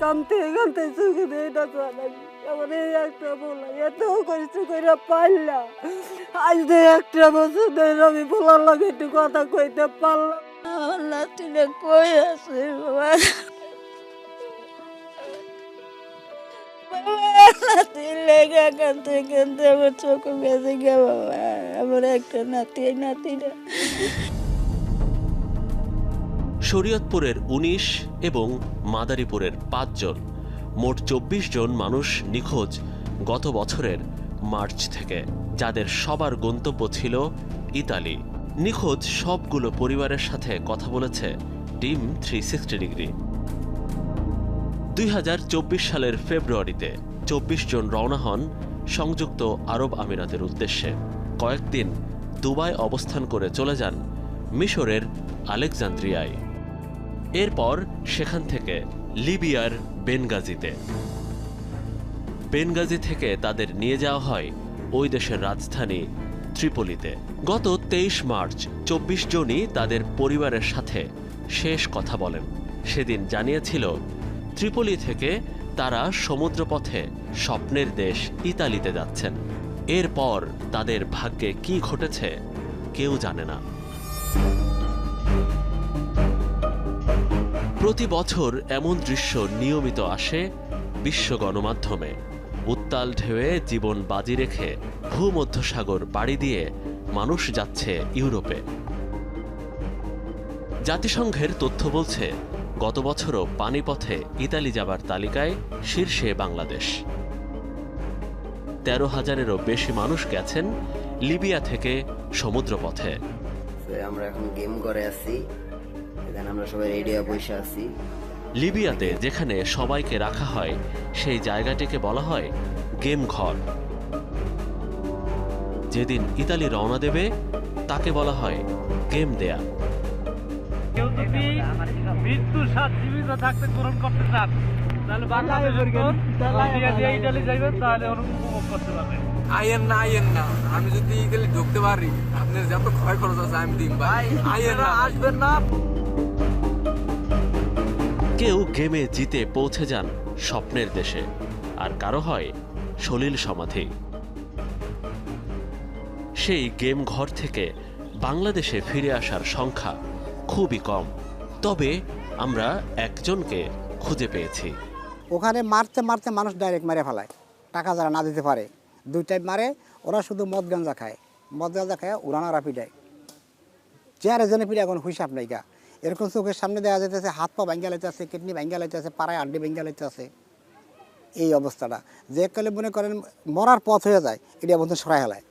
কামতে কামতে চোখে এটা চালাই আমার এই একটা বলা এত কষ্ট করে পারলাম আজ একটা বছর ধরে আমি বলার লাগে একটু কথা কইতে পারলাম কই আছে বাবা। আমার একটা নাতি, নাতিটা। শরীয়তপুরের ১৯ এবং মাদারীপুরের পাঁচজন। মোট চব্বিশ জন মানুষ নিখোঁজ গত বছরের মার্চ থেকে, যাদের সবার গন্তব্য ছিল ইতালি। নিখোঁজ সবগুলো পরিবারের সাথে কথা বলেছে টিম থ্রি সিক্সটি ডিগ্রি। দুই হাজার চব্বিশ সালের ফেব্রুয়ারিতে চব্বিশ জন রওনা হন সংযুক্ত আরব আমিরাতের উদ্দেশ্যে। কয়েকদিন দুবাই অবস্থান করে চলে যান মিশরের আলেকজান্দ্রিয়ায়। এরপর সেখান থেকে লিবিয়ার বেনগাজিতে। বেনগাজি থেকে তাদের নিয়ে যাওয়া হয় ওই দেশের রাজধানী ত্রিপোলিতে। গত তেইশ মার্চ চব্বিশ জনই তাদের পরিবারের সাথে শেষ কথা বলেন। সেদিন জানিয়েছিল, ত্রিপোলি থেকে তারা সমুদ্রপথে স্বপ্নের দেশ ইতালিতে যাচ্ছেন। এরপর তাদের ভাগ্যে কি ঘটেছে কেউ জানে না। প্রতি বছর এমন দৃশ্য নিয়মিত আসে বিশ্ব গণমাধ্যমে। উত্তাল ঢেউয়ে জীবন বাজি রেখে ভূমধ্যসাগর পাড়ি দিয়ে মানুষ যাচ্ছে ইউরোপে। জাতিসংঘের তথ্য বলছে, গত বছরও পানিপথে ইতালি যাবার তালিকায় শীর্ষে বাংলাদেশ। তেরো হাজারেরও বেশি মানুষ গেছেন লিবিয়া থেকে সমুদ্রপথে। আমরা এখন গেম করে আছি। এখানে আমরা সবাই রেডি হয়ে বসে আছি। লিবিয়াতে যেখানে সবাইকে রাখা হয় সেই জায়গাটিকে বলা হয় গেম ঘর। যেদিন ইতালি রওনা দেবে তাকে বলা হয় গেম দেয়া। কেউ যদি মৃত্যুর সাথে জীবিত থাকতে গ্রহণ করতে চান তাহলে ইটালি যাইবেন তাহলে করতে পারবেন আইয়েন না আইয়েন না। আমি যদি ইতালি ঢুকতে পারি আপনার যত ক্ষয় খরচ আছে আমি দিন ভাই। আইয়েন না। আসবেন না। কেউ গেমে জিতে পৌঁছে যান স্বপ্নের দেশে। আর কারও হয় সলিল সমাধি। সেই গেম ঘর থেকে বাংলাদেশে ফিরে আসার সংখ্যা খুবই কম। তবে আমরা একজনকে খুঁজে পেয়েছি। ওখানে মারতে মারতে মানুষ ডাইরেক্ট মেরে ফেলায়। টাকা যারা না দিতে পারে, দুই টাইপ মারে, ওরা শুধু মদ গাঞ্জা খায়। মদ গাঞ্জা খায় উড়ানারা পিটায়। চেয়ারে জনে পিঠা এখন হিসাব নাই গা। এরকম চোখের সামনে দেখা যেতেছে হাত পা ভাঙ্গা লাইতে আছে কিডনি ভাঙ্গা লাইতে আছে পাড়ায় আড্ডি ভাঙ্গা লাইতেছে। এই অবস্থাটা। যে কালে মনে করেন মরার পথ হয়ে যায়, এটা বন্ধু সরাই হেলায়